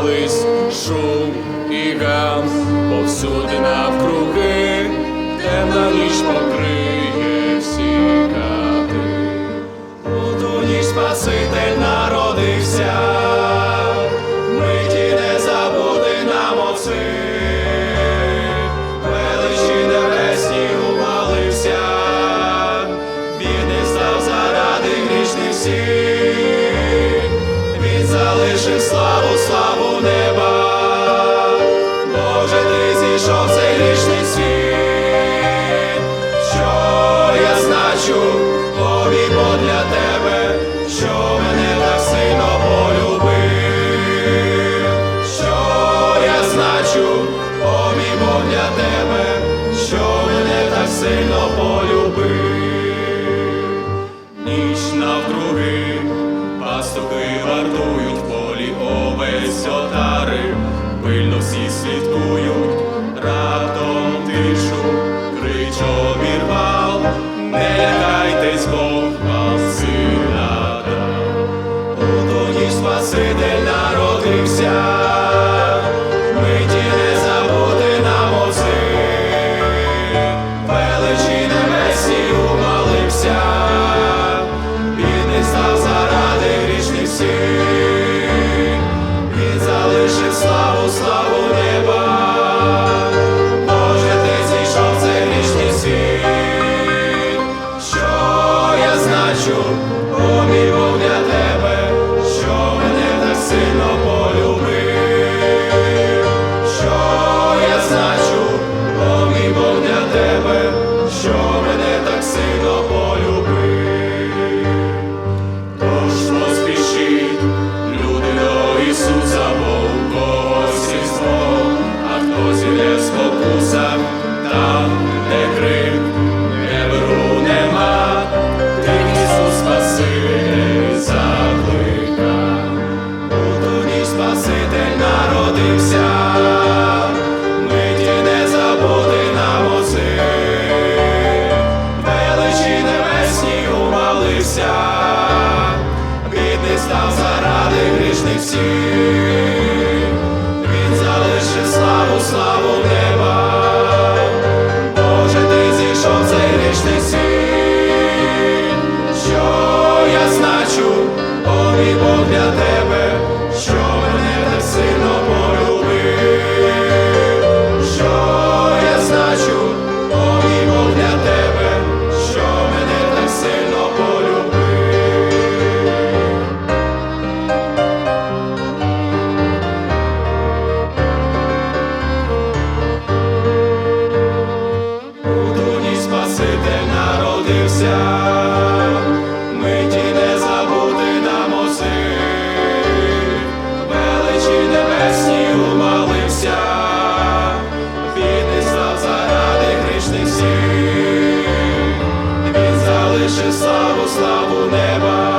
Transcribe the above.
Hallelujah. плачу, повій бо для тебе, що мене так сильно полюбив, що я значу, повій бо для тебе, що мене так сильно полюбив, ніч навкруг. всі і залишив славу славу. народився, миті не забути на вози, величі небесні умолився, бідний став заради грішних всіх. Славу, славу неба.